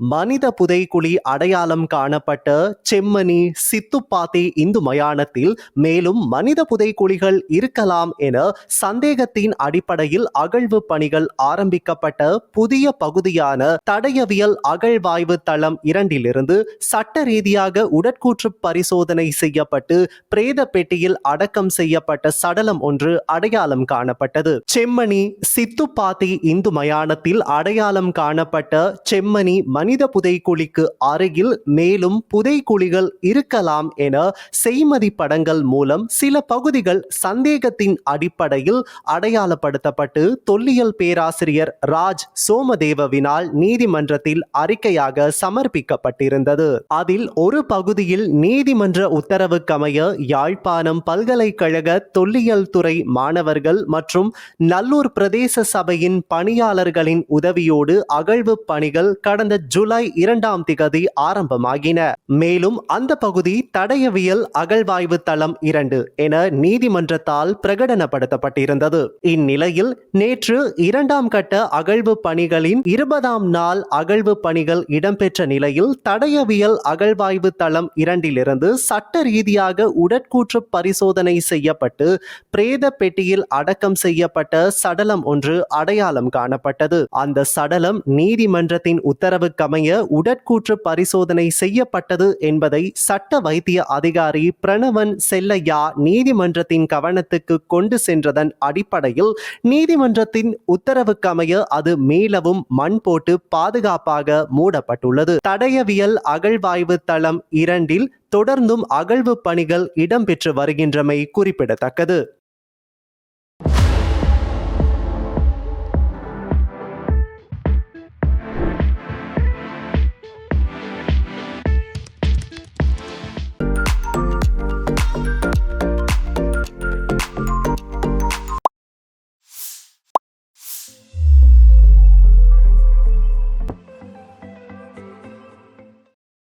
மனித புதைக்குழி அடையாளம் காணப்பட்ட செம்மணி சித்துப்பாத்தி இந்து மயானத்தில் மேலும் மனித புதைக்குழிகள் இருக்கலாம் என சந்தேகத்தின் அடிப்படையில் அகழ்வு பணிகள் ஆரம்பிக்கப்பட்ட புதிய பகுதியான தடயவியல் அகழ்வாய்வு தளம் இரண்டிலிருந்து சட்ட ரீதியாக உடற்கூற்று பரிசோதனை செய்யப்பட்டு பிரேத பெட்டியில் அடக்கம் செய்யப்பட்ட சடலம் ஒன்று அடையாளம் காணப்பட்டது. செம்மணி சித்துப்பாத்தி இந்து மயானத்தில் அடையாளம் காணப்பட்ட செம்மணி மனித புதைக்குழிக்கு அருகில் மேலும் புதைக்குழிகள் இருக்கலாம் என செய்மதி படங்கள் மூலம் சில பகுதிகள் சந்தேகத்தின் அடிப்படையில் அடையாளப்படுத்தப்பட்டு தொல்லியல் பேராசிரியர் ராஜ் சோமதேவவினால் நீதிமன்றத்தில் அறிக்கையாக சமர்ப்பிக்கப்பட்டிருந்தது. அதில் ஒரு பகுதியில் நீதிமன்ற உத்தரவுக்கமைய யாழ்ப்பாணம் பல்கலைக்கழக தொல்லியல் துறை மாணவர்கள் மற்றும் நல்லூர் பிரதேச சபையின் பணியாளர்களின் உதவியோடு அகழ்வு பணிகள் கடந்த ஜூலை இரண்டாம் திகதி ஆரம்பமாகின. மேலும் அந்த பகுதி தடயவியல் அகழ்வாய்வு தளம் இரண்டு என நீதிமன்றத்தால் பிரகடனப்படுத்தப்பட்டிருந்தது. இந்நிலையில் நேற்று இரண்டாம் கட்ட அகழ்வு பணிகளின் இருபதாம் நாள் அகழ்வு பணிகள் இடம்பெற்ற நிலையில் தடயவியல் அகழ்வாய்வு தளம் இரண்டிலிருந்து சட்ட ரீதியாக உடற்கூற்று பரிசோதனை செய்யப்பட்டு பிரேத பெட்டியில் அடக்கம் செய்யப்பட்ட சடலம் ஒன்று அடையாளம் காணப்பட்டது. அந்த சடலம் நீதிமன்றத்தின் உத்தரவுக்கமைய உடற்கூற்று பரிசோதனை செய்யப்பட்டது என்பதை சட்ட வைத்திய அதிகாரி பிரணவன் செல்லையா நீதிமன்றத்தின் கவனத்துக்கு கொண்டு சென்றதன் அடிப்படையில் நீதிமன்றத்தின் உத்தரவுக்கமைய அது மீளவும் மண் போட்டு பாதுகாப்பாக மூடப்பட்டுள்ளது. தடயவியல் அகழ்வாய்வு தளம் இரண்டில் தொடர்ந்தும் அகழ்வு பணிகள் இடம்பெற்று வருகின்றமை குறிப்பிடத்தக்கது.